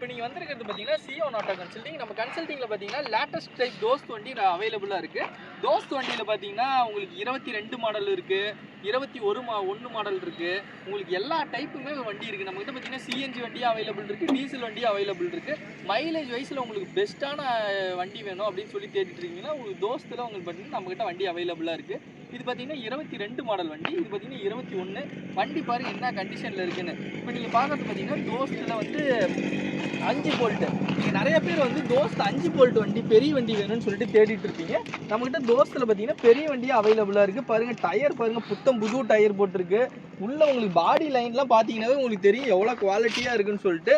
இப்போ நீங்கள் வந்திருக்கிறது பார்த்தீங்கன்னா சிஓ நாட்டா கன்சல்டிங் நம்ம கன்சல்டிங்கில் பார்த்தீங்கன்னா லேட்டஸ்ட் டைப் தோஸ்த் வண்டி அவைலபிளாக இருக்குது தோஸ்த் வண்டியில் பார்த்தீங்கன்னா உங்களுக்கு இருபத்தி ரெண்டு மாடல் இருக்குது இருபத்தி ஒரு மா ஒன்று மாடல் இருக்குது உங்களுக்கு எல்லா டைப்புமே வண்டி இருக்குது நம்மகிட்ட பார்த்தீங்கன்னா சிஎன்ஜி வண்டி அவைலபிள் இருக்குது டீசல் வண்டி அவைலபிள் இருக்குது மைலேஜ் வயசில் உங்களுக்கு பெஸ்ட்டான வண்டி வேணும் அப்படின்னு சொல்லி தேடிட்டு இருக்கீங்கன்னா உங்களுக்கு தோஸ்தில் உங்களுக்கு பார்த்தீங்கன்னா நம்மகிட்ட வண்டி அவைலபிளாக இருக்குது இது பார்த்தீங்கன்னா இருபத்தி ரெண்டு மாடல் வண்டி இது பார்த்தீங்கன்னா இருபத்தி ஒன்று வண்டி பாருங்க என்ன கண்டிஷனில் இருக்குன்னு. இப்போ நீங்கள் பார்க்கறது பார்த்தீங்கன்னா தோஸ்தில் வந்து அஞ்சு போல்ட்டு நீங்கள் நிறைய பேர் வந்து தோஸ்த் அஞ்சு போல்ட் வண்டி பெரிய வண்டி வேணும்னு சொல்லிட்டு தேடிட்டு இருப்பீங்க நம்மகிட்ட தோஸ்தில் பார்த்தீங்கன்னா பெரிய வண்டியாக அவைலபிளாக இருக்குது பாருங்கள் டயர் பாருங்கள் புத்தம் புது டயர் போட்டிருக்கு. உள்ள உங்களுக்கு பாடி லைன்லாம் பார்த்தீங்கன்னாவே உங்களுக்கு தெரியும் எவ்வளோ குவாலிட்டியாக இருக்குன்னு சொல்லிட்டு.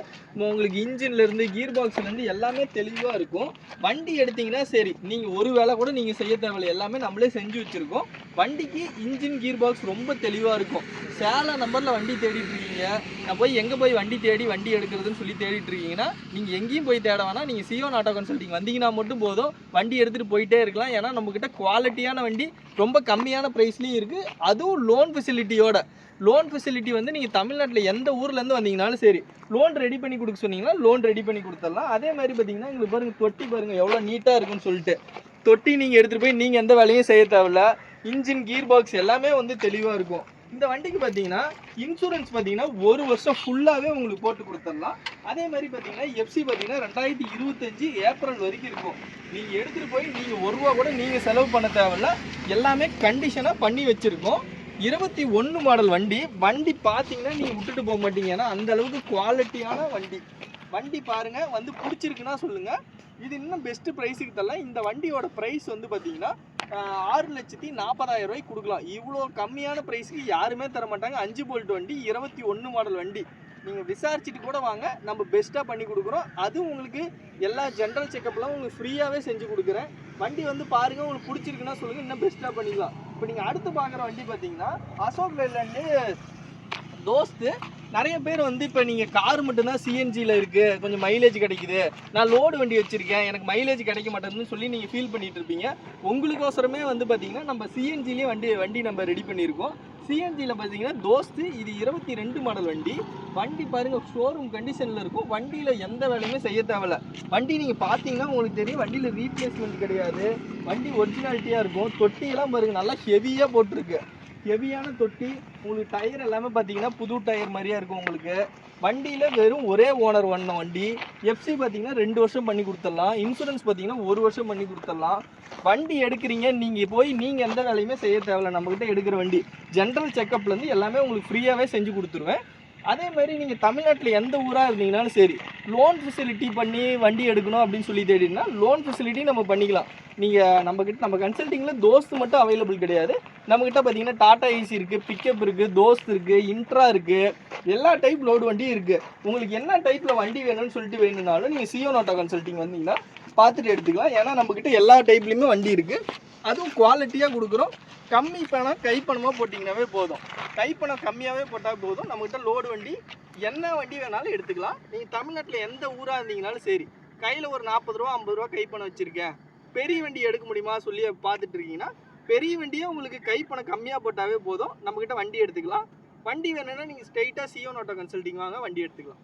உங்களுக்கு இன்ஜின்லேருந்து கீர் பாக்ஸ்லேருந்து எல்லாமே தெளிவாக இருக்கும். வண்டி எடுத்தீங்கன்னா சரி நீங்கள் ஒரு வேலை கூட நீங்கள் செய்ய தேவையில்லை. எல்லாமே நம்மளே செஞ்சு வச்சுருக்கோம். வண்டிக்கு இன்ஜின் கீர் பாக்ஸ் ரொம்ப தெளிவாக இருக்கும். சேலை நம்பரில் வண்டி தேடிட்டு இருக்கீங்க. நான் போய் எங்கே போய் வண்டி தேடி வண்டி எடுக்கிறதுன்னு சொல்லி தேடிட்டு இருக்கீங்கன்னா நீங்கள் எங்கேயும் போய் தேட வேணாம். நீங்கள் சியோன் ஆட்டோ கன்சல்டிங் வந்தீங்கன்னா மட்டும் போதும். வண்டி எடுத்துகிட்டு போயிட்டே இருக்கலாம். ஏன்னா நம்மக்கிட்ட குவாலிட்டியான வண்டி ரொம்ப கம்மியான ப்ரைஸ்லேயும் இருக்குது அதுவும் லோன் ஃபெசிலிட்டியோட லோன் ஃபெசிலிட்டி வந்து நீங்கள் தமிழ்நாட்டில் எந்த ஊர்லேருந்து வந்தீங்கனாலும் சரி லோன் ரெடி பண்ணி கொடுக்க சொன்னீங்கன்னா லோன் ரெடி பண்ணி கொடுத்துடலாம். அதே மாதிரி பார்த்தீங்கன்னா எங்களுக்கு பாருங்கள் தொட்டி பாருங்கள் எவ்வளோ நீட்டாக இருக்குன்னு சொல்லிட்டு. தொட்டி நீங்கள் எடுத்துகிட்டு போய் நீங்கள் எந்த வேலையும் செய்ய தேவையில்ல. இன்ஜின் கீர் பாக்ஸ் எல்லாமே வந்து தெளிவாக இருக்கும். இந்த வண்டிக்கு பார்த்தீங்கன்னா இன்சூரன்ஸ் பார்த்தீங்கன்னா ஒரு வருஷம் ஃபுல்லாகவே உங்களுக்கு போட்டு கொடுத்துடலாம். அதே மாதிரி பார்த்தீங்கன்னா எஃப்சி பார்த்தீங்கன்னா ரெண்டாயிரத்தி இருபத்தஞ்சி ஏப்ரல் வரைக்கும் இருக்கும். நீங்கள் எடுத்துகிட்டு போய் நீங்கள் ஒரு ரூபா கூட நீங்கள் செலவு பண்ண தேவையில்ல. எல்லாமே கண்டிஷனாக பண்ணி வச்சுருக்கோம். இருபத்தி ஒன்று மாடல் வண்டி. வண்டி பார்த்தீங்கன்னா நீங்கள் விட்டுட்டு போக மாட்டீங்க. ஏன்னா அந்த அளவுக்கு குவாலிட்டியான வண்டி. வண்டி பாருங்கள் வந்து பிடிச்சிருக்குன்னா சொல்லுங்கள் இது இன்னும் பெஸ்ட்டு ப்ரைஸுக்கு தரலாம். இந்த வண்டியோட ப்ரைஸ் வந்து பார்த்தீங்கன்னா ஆறு லட்சத்தி நாற்பதாயிரம் ரூபாய்க்கு கொடுக்கலாம். இவ்வளோ கம்மியான ப்ரைஸுக்கு யாருமே தர மாட்டாங்க. அஞ்சு போல்ட் வண்டி இருபத்தி ஒன்று மாடல் வண்டி. நீங்கள் விசாரிச்சுட்டு கூட வாங்க. நம்ம பெஸ்ட்டாக பண்ணி கொடுக்குறோம். அதுவும் உங்களுக்கு எல்லா ஜென்ரல் செக்கப்லாம் உங்களுக்கு ஃப்ரீயாகவே செஞ்சு கொடுக்குறேன். வண்டி வந்து பாருங்கள் உங்களுக்கு பிடிச்சிருக்குன்னா சொல்லுங்கள் இன்னும் பெஸ்ட்டாக பண்ணிக்கலாம். இப்போ நீங்கள் அடுத்து பார்க்குற வண்டி பார்த்தீங்கன்னா அசோக் லேண்ட்லேருந்து தோஸ்து. நிறைய பேர் வந்து இப்போ நீங்கள் கார் மட்டும்தான் சிஎன்ஜியில் இருக்குது கொஞ்சம் மைலேஜ் கிடைக்குது. நான் லோடு வண்டி வச்சுருக்கேன். எனக்கு மைலேஜ் கிடைக்க மாட்டேங்குதுன்னு சொல்லி நீங்கள் ஃபீல் பண்ணிகிட்டு இருப்பீங்க. உங்களுக்கோசரமே வந்து பார்த்தீங்கன்னா நம்ம சிஎன்ஜிலேயே வண்டி வண்டி நம்ம ரெடி பண்ணியிருக்கோம். சிஎன்ஜியில் பார்த்தீங்கன்னா தோஸ்து இது இருபத்தி ரெண்டு மாடல் வண்டி. வண்டி பாருங்கள் ஷோரூம் கண்டிஷனில் இருக்கும். வண்டியில் எந்த வேலையுமே செய்ய தேவையில்ல. வண்டி நீங்கள் பார்த்தீங்கன்னா உங்களுக்கு தெரியும் வண்டியில் ரீப்ளேஸ்மெண்ட் கிடையாது. வண்டி ஒரிஜினாலிட்டியாக இருக்கும். தொட்டியெல்லாம் பாருங்கள் நல்லா ஹெவியாக போட்டிருக்கு. ஹெவியான தொட்டி. உங்களுக்கு டயர் எல்லாமே பார்த்தீங்கன்னா புது டயர் மாதிரியா இருக்கும் உங்களுக்கு. வண்டியில் வெறும் ஒரே ஓனர் வண்ண வண்டி. எஃப்சி பார்த்தீங்கன்னா ரெண்டு வருஷம் பண்ணி கொடுத்துடலாம். இன்சூரன்ஸ் பார்த்தீங்கன்னா ஒரு வருஷம் பண்ணி கொடுத்துடலாம். வண்டி எடுக்கிறீங்க நீங்கள் போய் நீங்கள் எந்த வேலையுமே செய்ய தேவையில்ல. நம்மக்கிட்ட எடுக்கிற வண்டி. ஜென்ரல் செக்கப்லேருந்து எல்லாமே உங்களுக்கு ஃப்ரீயாகவே செஞ்சு கொடுத்துருவேன். அதே மாதிரி நீங்கள் தமிழ்நாட்டில் எந்த ஊராக இருந்தீங்கனாலும் சரி லோன் ஃபெசிலிட்டி பண்ணி வண்டி எடுக்கணும் அப்படின்னு சொல்லி தேடினா லோன் ஃபெசிலிட்டி நம்ம பண்ணிக்கலாம். நீங்கள் நம்மக்கிட்ட நம்ம கன்சல்ட்டிங்கில் தோஸ்து மட்டும் அவைலபிள் கிடையாது. நம்மக்கிட்ட பார்த்தீங்கன்னா டாடா ஏசி இருக்குது பிக்கப் இருக்குது தோஸ்த் இருக்குது இன்ட்ரா இருக்குது எல்லா டைப் லோடு வண்டியும் இருக்குது உங்களுக்கு என்ன டைப்பில் வண்டி வேணும்னு சொல்லிட்டு வேணும்னாலும் நீங்கள் சியோ நோட்டா கன்சல்ட்டிங் வந்தீங்கன்னா பார்த்துட்டு எடுத்துக்கலாம். ஏன்னா நம்மக்கிட்ட எல்லா டைப்லேயுமே வண்டி இருக்குது அதுவும் குவாலிட்டியாக கொடுக்குறோம். கம்மி பணம் கைப்பணமாக போட்டிங்கனாவே போதும். கைப்பணம் கம்மியாகவே போட்டால் போதும். நம்மக்கிட்ட லோடு வண்டி என்ன வண்டி வேணாலும் எடுத்துக்கலாம். நீங்கள் தமிழ்நாட்டில் எந்த ஊராக இருந்தீங்கனாலும் சரி. கையில் ஒரு நாற்பது ரூபா ஐம்பது ரூபா கைப்பணம் வச்சுருக்கேன். பெரிய வண்டி எடுக்க முடியுமா சொல்லி பார்த்துட்டு இருக்கீங்கன்னா பெரிய வண்டியே உங்களுக்கு கை பணம் கம்மியாக போட்டாவே போதும். நம்மக்கிட்ட வண்டி எடுத்துக்கலாம். வண்டி வேணும்னா நீங்கள் ஸ்ட்ரைட்டாக சியோ நோட்டோ கன்சல்ட்டிங் வாங்க வண்டி எடுத்துக்கலாம்.